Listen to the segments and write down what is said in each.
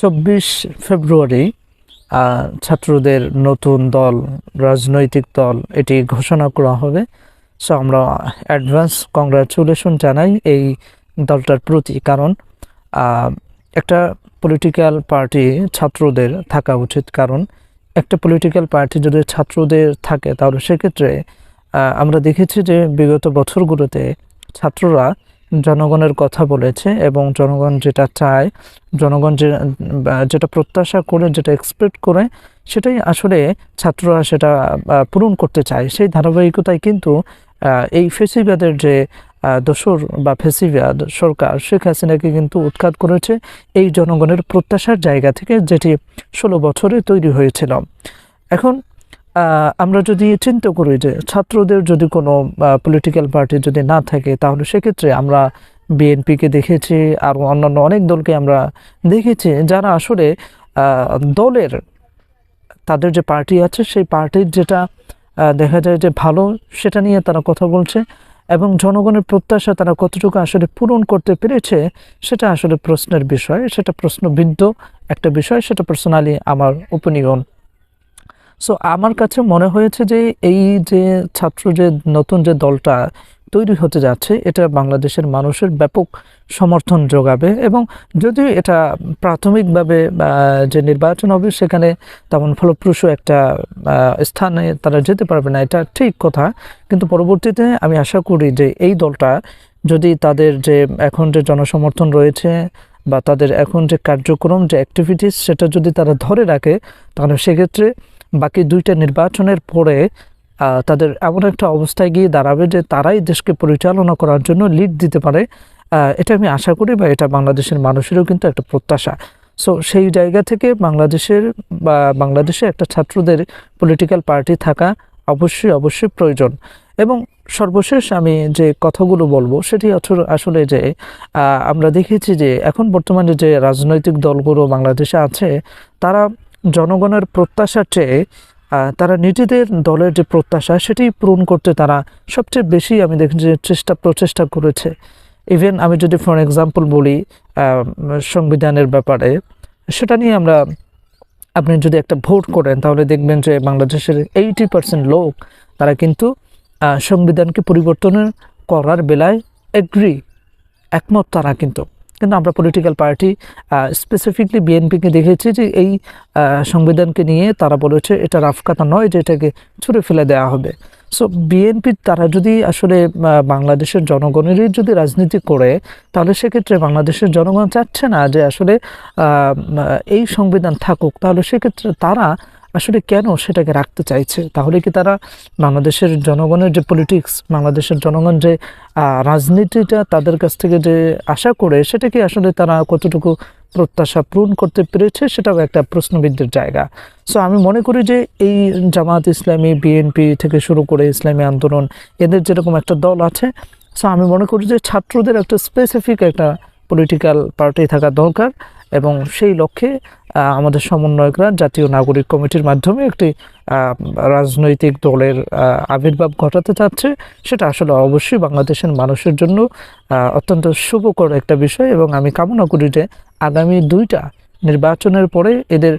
চব্বিশ ফেব্রুয়ারি ছাত্রদের নতুন দল, রাজনৈতিক দল, এটি ঘোষণা করা হবে। সো, আমরা অ্যাডভান্স কংগ্রাচুলেশন জানাই এই দলটার প্রতি, কারণ একটা পলিটিক্যাল পার্টি ছাত্রদের থাকা উচিত। কারণ, একটা পলিটিক্যাল পার্টি যদি ছাত্রদের থাকে, তাহলে সেক্ষেত্রে আমরা দেখেছি যে বিগত বছরগুলোতে ছাত্ররা জনগণের কথা বলেছে এবং জনগণ যেটা চায়, জনগণ যে যেটা প্রত্যাশা করে, যেটা এক্সপেক্ট করে, সেটাই আসলে ছাত্ররা সেটা পূরণ করতে চায়। সেই ধারাবাহিকতায় কিন্তু এই ফেসিবাদের যে দোসর বা ফেসিবাদ সরকার, শেখ হাসিনাকে কিন্তু উৎখাত করেছে এই জনগণের প্রত্যাশার জায়গা থেকে, যেটি ষোলো বছরে তৈরি হয়েছিল। এখন আমরা যদি চিন্তা করি যে ছাত্রদের যদি কোনো পলিটিক্যাল পার্টি যদি না থাকে, তাহলে সেক্ষেত্রে আমরা বিএনপিকে দেখেছি, আর অন্যান্য অনেক দলকে আমরা দেখেছি, যারা আসলে দলের তাদের যে পার্টি আছে, সেই পার্টির যেটা দেখা যায় যে ভালো, সেটা নিয়ে তারা কথা বলছে, এবং জনগণের প্রত্যাশা তারা কতটুকু আসলে পূরণ করতে পেরেছে, সেটা আসলে প্রশ্নের বিষয়, সেটা প্রশ্নবিদ্ধ একটা বিষয়, সেটা পার্সোনালি আমার ওপিনিয়ন সো আমার কাছে মনে হয়েছে যে এই যে ছাত্র যে নতুন যে দলটা তৈরি হতে যাচ্ছে, এটা বাংলাদেশের মানুষের ব্যাপক সমর্থন যোগাবে এবং যদিও এটা প্রাথমিকভাবে যে নির্বাচন হবে সেখানে তেমন ফলপ্রসূ একটা স্থানে তারা যেতে পারবে না, এটা ঠিক কথা। কিন্তু পরবর্তীতে আমি আশা করি যে এই দলটা যদি তাদের যে এখন যে জনসমর্থন রয়েছে বা তাদের এখন যে কার্যক্রম, যে অ্যাক্টিভিটিস সেটা যদি তারা ধরে রাখে, তাহলে সেক্ষেত্রে বাকি দুইটা নির্বাচনের পরে তাদের এমন একটা অবস্থায় গিয়ে দাঁড়াবে যে তারাই দেশকে পরিচালনা করার জন্য লিড দিতে পারে। এটা আমি আশা করি বা এটা বাংলাদেশের মানুষেরও কিন্তু একটা প্রত্যাশা। সো সেই জায়গা থেকে বাংলাদেশের বা বাংলাদেশে একটা ছাত্রদের পলিটিক্যাল পার্টি থাকা অবশ্যই অবশ্যই প্রয়োজন। এবং সর্বশেষ আমি যে কথাগুলো বলব, সেটি আসলে- যে আমরা দেখেছি যে এখন বর্তমানে যে রাজনৈতিক দলগুলো বাংলাদেশে আছে, তারা জনগণের প্রত্যাশার চেয়ে তারা নিজেদের দলের যে প্রত্যাশা, সেটি পূরণ করতে তারা সবচেয়ে বেশি আমি দেখি যে চেষ্টা, প্রচেষ্টা করেছে। ইভেন আমি যদি ফর এক্সাম্পল বলি সংবিধানের ব্যাপারে, সেটা নিয়ে আমরা, আপনি যদি একটা ভোট করেন, তাহলে দেখবেন যে বাংলাদেশের এইটি পার্সেন্ট লোক, তারা কিন্তু সংবিধানকে পরিবর্তনের করার বেলায় এগ্রি একমত তারা কিন্তু। কিন্তু আমরা পলিটিক্যাল পার্টি স্পেসিফিকলি বিএনপিকে দেখেছি যে এই সংবিধানকে নিয়ে তারা বলেছে এটা রাফকাতা নয় যে এটাকে ছুড়ে ফেলে দেওয়া হবে। সো বিএনপি তারা যদি আসলে বাংলাদেশের জনগণেরই যদি রাজনীতি করে, তাহলে সেক্ষেত্রে বাংলাদেশের জনগণ চাচ্ছে না যে আসলে এই সংবিধান থাকুক। তাহলে সেক্ষেত্রে তারা আসলে কেন সেটাকে রাখতে চাইছে? তাহলে কি তারা বাংলাদেশের জনগণের যে পলিটিক্স বাংলাদেশের জনগণ যে রাজনীতিটা তাদের কাছ থেকে যে আশা করে, সেটা কি আসলে তারা কতটুকু প্রত্যাশা পূরণ করতে পেরেছে সেটাও একটা প্রশ্নবিদ্ধের জায়গা। সো আমি মনে করি যে এই জামাত ইসলামী বিএনপি থেকে শুরু করে ইসলামী আন্দোলন, এদের যেরকম একটা দল আছে সো আমি মনে করি যে ছাত্রদের একটা স্পেসিফিক একটা পলিটিক্যাল পার্টি থাকা দরকার এবং সেই লক্ষ্যে আমাদের সমন্বয়করা জাতীয় নাগরিক কমিটির মাধ্যমে একটি রাজনৈতিক দলের আবির্ভাব ঘটাতে চাচ্ছে। সেটা আসলে অবশ্যই বাংলাদেশের মানুষের জন্য অত্যন্ত শুভকর একটা বিষয় এবং আমি কামনা করি যে আগামী দুইটা নির্বাচনের পরে এদের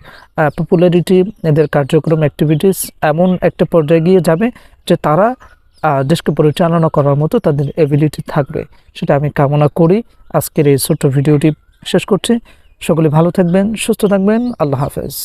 পপুলারিটি এদের কার্যক্রম অ্যাক্টিভিটিস এমন একটা পর্যায়ে গিয়ে যাবে যে তারা দেশকে পরিচালনা করার মতো তাদের এবিলিটি থাকবে। সেটা আমি কামনা করি। আজকের এই ছোট্ট ভিডিওটি শেষ করছি। সকলে ভালো থাকবেন, সুস্থ থাকবেন। আল্লাহ হাফেজ।